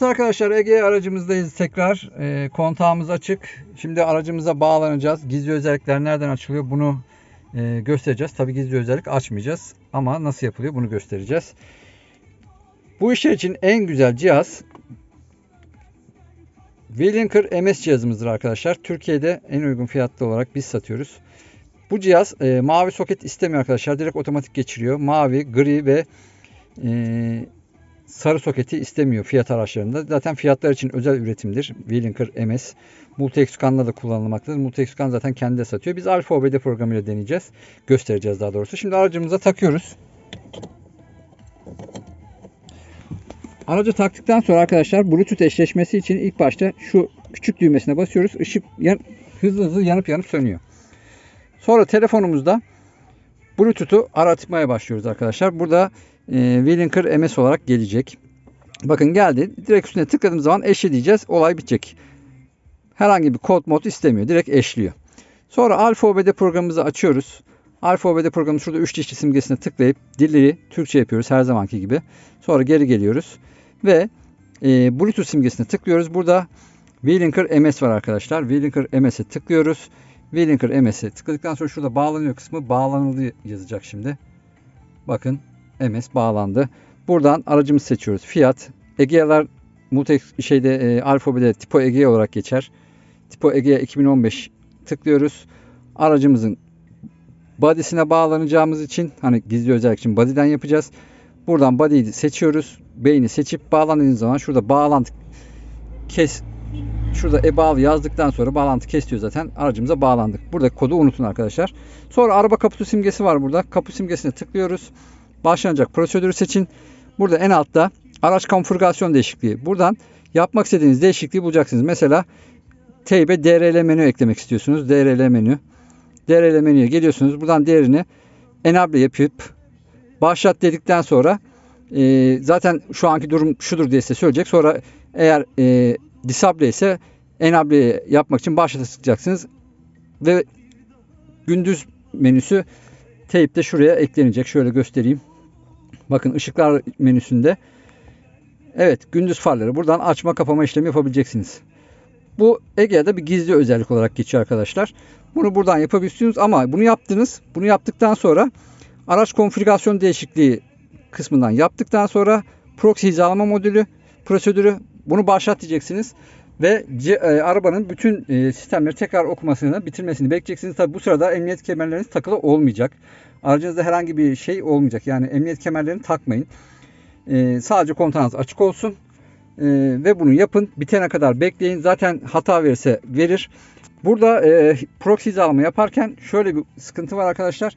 Arkadaşlar Ege aracımızdayız tekrar. E, kontağımız açık. Şimdi aracımıza bağlanacağız. Gizli özellikler nereden açılıyor bunu e, göstereceğiz. Tabi gizli özellik açmayacağız. Ama nasıl yapılıyor bunu göstereceğiz. Bu işler için en güzel cihaz Willinker MS cihazımızdır arkadaşlar. Türkiye'de en uygun fiyatlı olarak biz satıyoruz. Bu cihaz e, mavi soket istemiyor arkadaşlar. Direkt otomatik geçiriyor. Mavi, gri ve e, sarı soketi istemiyor fiyat araçlarında. Zaten fiyatlar için özel üretimdir. Willinker MS. Multi-Excan'la da kullanılmaktadır. Multi-Excan zaten kendi de satıyor. Biz Alfa OBD programıyla deneyeceğiz. Göstereceğiz daha doğrusu. Şimdi aracımıza takıyoruz. Aracı taktıktan sonra arkadaşlar Bluetooth eşleşmesi için ilk başta şu küçük düğmesine basıyoruz. Işık yan, hızlı hızlı yanıp yanıp sönüyor. Sonra telefonumuzda Bluetooth'u aratmaya başlıyoruz arkadaşlar. Burada e, Willinker MS olarak gelecek. Bakın geldi. Direkt üstüne tıkladığımız zaman eşleyeceğiz. Olay bitecek. Herhangi bir kod mod istemiyor. Direkt eşliyor. Sonra Alfa OBD programımızı açıyoruz. Alfa OBD programı şurada 3 dişli simgesine tıklayıp dili Türkçe yapıyoruz her zamanki gibi. Sonra geri geliyoruz. Ve e, Bluetooth simgesine tıklıyoruz. Burada Willinker MS var arkadaşlar. Willinker MS'e tıklıyoruz. Willinker MS'e tıkladıktan sonra şurada bağlanıyor kısmı bağlanıldı yazacak şimdi. Bakın MS bağlandı. Buradan aracımızı seçiyoruz. Fiyat. Egea'lar Mutex şeyde e, alfabede Tipo Egea olarak geçer. Tipo Egea 2015 tıklıyoruz. Aracımızın body'sine bağlanacağımız için hani gizli özellik için body'den yapacağız. Buradan body'yi seçiyoruz. Beyni seçip bağlandığınız zaman şurada bağlantı kes şurada e-bağlı yazdıktan sonra bağlantı kesiyor zaten. Aracımıza bağlandık. Burada kodu unutun arkadaşlar. Sonra araba kaputu simgesi var burada. Kaput simgesine tıklıyoruz. Başlanacak prosedürü seçin. Burada en altta araç konfigürasyon değişikliği. Buradan yapmak istediğiniz değişikliği bulacaksınız. Mesela teybe DRL menü eklemek istiyorsunuz. DRL menü. DRL menüye geliyorsunuz. Buradan değerini enable yapıp başlat dedikten sonra e, zaten şu anki durum şudur diye size söyleyecek. Sonra eğer e, disable ise enable yapmak için başlata tıklayacaksınız. Ve gündüz menüsü teypte şuraya eklenecek. Şöyle göstereyim. Bakın ışıklar menüsünde. Evet gündüz farları. Buradan açma kapama işlemi yapabileceksiniz. Bu Egea'da bir gizli özellik olarak geçiyor arkadaşlar. Bunu buradan yapabiliyorsunuz ama bunu yaptınız. Bunu yaptıktan sonra araç konfigürasyon değişikliği kısmından yaptıktan sonra proxy hizalama modülü prosedürü bunu başlat diyeceksiniz. Ve e, arabanın bütün e, sistemleri tekrar okumasını, bitirmesini bekleyeceksiniz. Tabi bu sırada emniyet kemerleriniz takılı olmayacak. Aracınızda herhangi bir şey olmayacak. Yani emniyet kemerlerini takmayın. E, sadece kontağınız açık olsun. E, ve bunu yapın. Bitene kadar bekleyin. Zaten hata verirse verir. Burada e, proxy hizalama yaparken şöyle bir sıkıntı var arkadaşlar.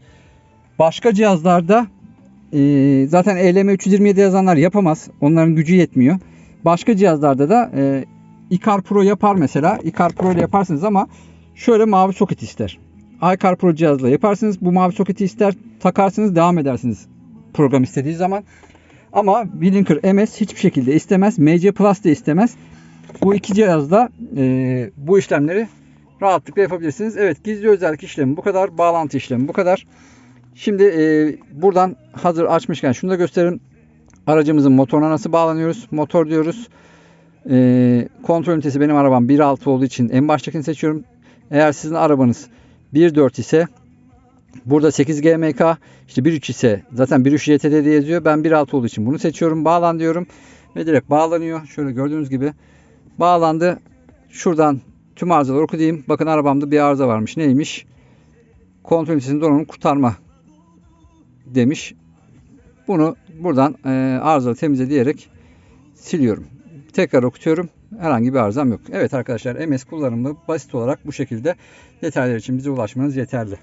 Başka cihazlarda e, zaten ELM 327 yazanlar yapamaz. Onların gücü yetmiyor. Başka cihazlarda da e, iCar Pro yapar mesela. iCar Pro ile yaparsınız ama şöyle mavi soket ister. iCar Pro cihazla yaparsınız. Bu mavi soketi ister. Takarsınız devam edersiniz program istediği zaman. Ama Willinker MS hiçbir şekilde istemez. MC Plus da istemez. Bu iki cihazda e, bu işlemleri rahatlıkla yapabilirsiniz. Evet gizli özellik işlemi bu kadar. Bağlantı işlemi bu kadar. Şimdi e, buradan hazır açmışken şunu da gösterelim. Aracımızın motoruna nasıl bağlanıyoruz? Motor diyoruz. E, kontrol ünitesi benim arabam 1.6 olduğu için en baştakini seçiyorum. Eğer sizin arabanız 1.4 ise burada 8 GMK işte 1.3 ise zaten 1.3 YTD diye yazıyor. Ben 1.6 olduğu için bunu seçiyorum. Bağlan diyorum. Ve direkt bağlanıyor. Şöyle gördüğünüz gibi bağlandı. Şuradan tüm arızaları okuyayım. Bakın arabamda bir arıza varmış. Neymiş? Kontrol ünitesinin donanım kurtarma demiş. Bunu buradan e, arızalı temizle diyerek siliyorum. Tekrar okutuyorum. Herhangi bir arızam yok. Evet arkadaşlar MS kullanımı basit olarak bu şekilde detaylar için bize ulaşmanız yeterli.